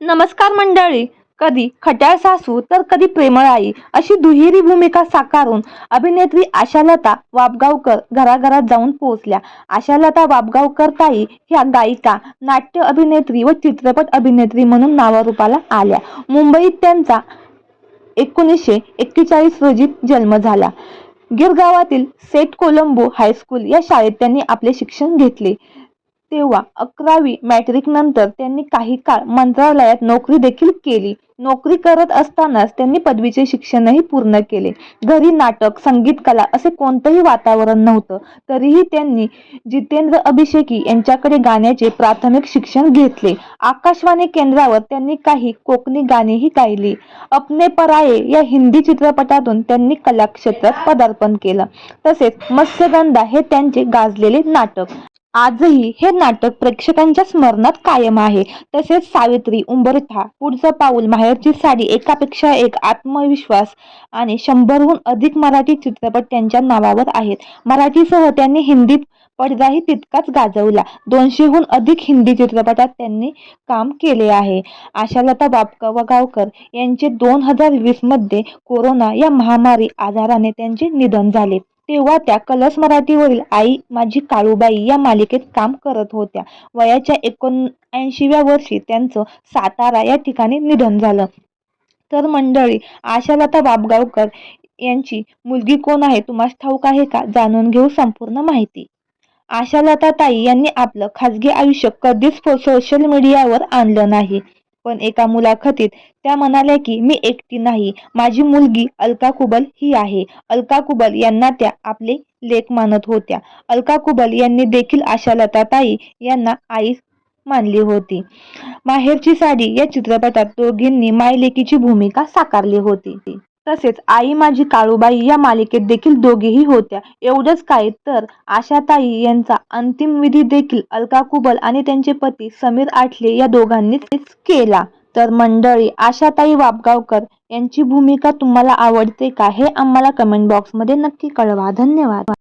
नमस्कार मंडळी. कधी खट्याळ सासू तर कधी प्रेमळ आई अशी दुहेरी भूमिका साकारून अभिनेत्री आशालता वाबगावकर घराघरात जाऊन पोहोचल्या. आशालता वाबगावकर ताई ह्या गायिका नाट्य अभिनेत्री व चित्रपट अभिनेत्री म्हणून नावारूपाला आल्या. मुंबईत त्यांचा एकोणीसशे एक्केचाळीस रोजी जन्म झाला. गिरगावातील सेट कोलंबो हायस्कूल या शाळेत त्यांनी आपले शिक्षण घेतले. तेव्हा अकरावी मॅट्रिक नंतर त्यांनी काही काळ मंत्रालयात नोकरी देखील केली. नोकरी करत असतानाच त्यांनी पदवीचे शिक्षणही पूर्ण केले. घरी नाटक संगीत कला असे कोणतंही वातावरण नव्हतं. तरीही त्यांनी जितेंद्र अभिषेकी यांच्याकडे गाण्याचे प्राथमिक शिक्षण घेतले. आकाशवाणी केंद्रावर त्यांनी काही कोकणी गाणेही गायली. अपने पराये या हिंदी चित्रपटातून त्यांनी कलाक्षेत्रात पदार्पण केलं. तसेच मत्स्यगंधा हे त्यांचे गाजलेले नाटक. आजही हे नाटक प्रेक्षकांच्या स्मरणात कायम आहे. तसेच सावित्री उंबरठा पुढचं पाऊल माहेरची साडी एकापेक्षा एक आत्मविश्वास आणि शंभरहून अधिक मराठी चित्रपट त्यांच्या नावावर आहेत. मराठीसह त्यांनी हिंदी पडदाही तितकाच गाजवला. दोनशेहून अधिक हिंदी चित्रपटात त्यांनी काम केले आहे. आशालता बापगावकर यांचे दोन हजार वीसमध्ये कोरोना या महामारी आजाराने त्यांचे निधन झाले. तेव्हा त्या कलर्स मराठीवरील आई माझी काळूबाई या मालिकेत काम करत होत्या. वयाच्या एकोणऐंशीव्या वर्षी त्यांचं सातारा या ठिकाणी निधन झालं. तर मंडळी आशालता बाबगावकर यांची मुलगी कोण आहे तुम्हाला ठाऊक आहे का? जाणून घेऊ संपूर्ण माहिती. आशालता ताई यांनी आपलं खाजगी आयुष्य कधीच सोशल मीडियावर आणलं नाही. पण एका मुलाखतीत त्या म्हणाल्या की मी एकटी नाही. माझी मुलगी अलका कुबल ही आहे. अलका कुबल यांना त्या आपले लेख मानत होत्या. अलका कुबल यांनी देखील आशालता ताई यांना आई मानली होती. माहेरची साडी या चित्रपटात दोघींनी मायलेकीची भूमिका साकारली होती. तसेच आई माझी काळूबाई या मालिकेत देखील दोघेही होत्या. एवढंच काय तर आशाताई यांचा अंतिम विधी देखील अलका कुबल आणि त्यांचे पती समीर आठले या दोघांनीच केला. तर मंडळी आशाताई वाबगावकर यांची भूमिका तुम्हाला आवडते का हे आम्हाला कमेंट बॉक्समध्ये नक्की कळवा. धन्यवाद.